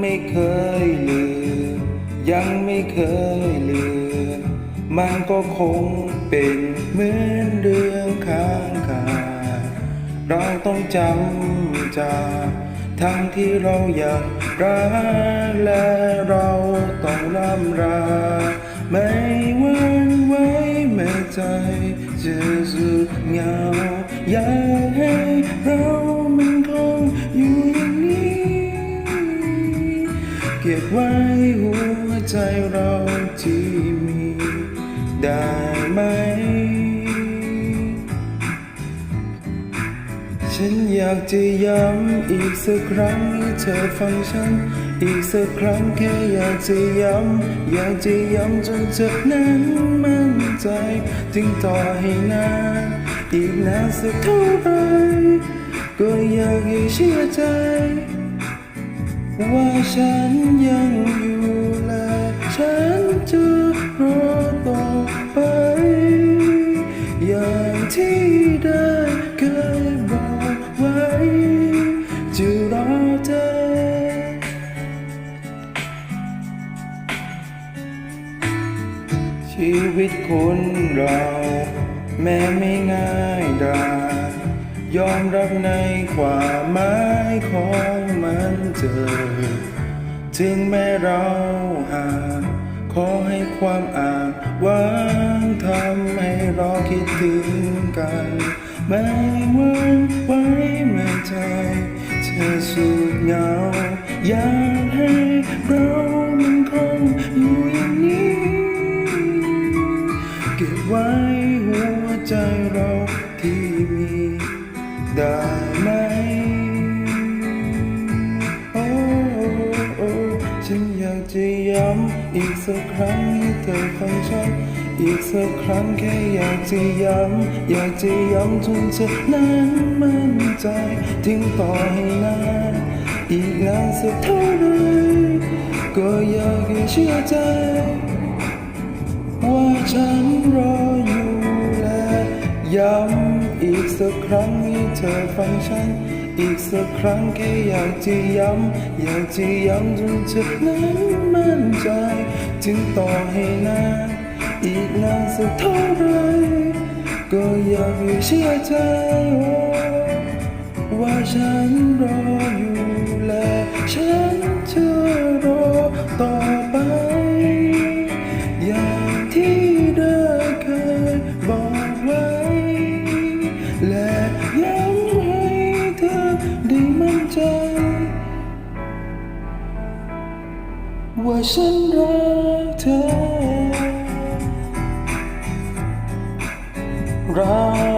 ไม่เคยลืม ยังไม่เคยลืม มันก็คงเป็นเหมือนเรื่องค้างคาเราต้องจำจากทั้งที่เราอยากรักและเราต้องล่ำราไม่หวันไหวแม้ใจจะสุดเหงาอยากให้เรา ไว้หัวใจเราที่มีได้ไหม ฉันอยากจะย้ำอีกสักครั้งให้เธอฟังฉัน อีกสักครั้งแค่อยากจะย้ำอยากจะย้ำจนเธอนั้นมั่นใจจึงต่อให้นานอีกนานสักเท่าไหรก็อยากให้เชื่อใจ ว่าฉันยังอยู่และฉันจะรอต่อไป อย่างที่ได้เคยบอกไว้ จะรอเธอชีวิตคนเรา แม้ไม่ง่ายดาย ยอมรับในความหมายของมันเจอ ถึงแม้เราห่างขอให้ความอ่างหวางทำให้เราคิดถึงกัน ไม่วันไหวแม้ใจเธอสุดเหงาอยากให้เรา ย้ำอีกสักครั้งให้เธอฟังฉันอีกสักครั้งแค่อยากจะย้ำอยากจะย้ำจนเธอนั้นมั่นใจถึงต่อให้นานอีกนานสักเท่าไรก็อยากให้เชื่อใจ ว่าฉันรออยู่และย้ำอีกสักครั้งให้เธอฟังฉัน อีกสักครั้งแค่อยากจะย้ำอยากจะย้ำจนเธอนั้นมั่นใจ ถึงต่อให้นานอีกนานสักเท่าไรก็อยากให้เชื่อใจว่าฉันรออยู่และฉันจะรอต่อไป อย่างที่ได้เคยบอกไว้และย้ำ ว่าฉันรักเธอรัก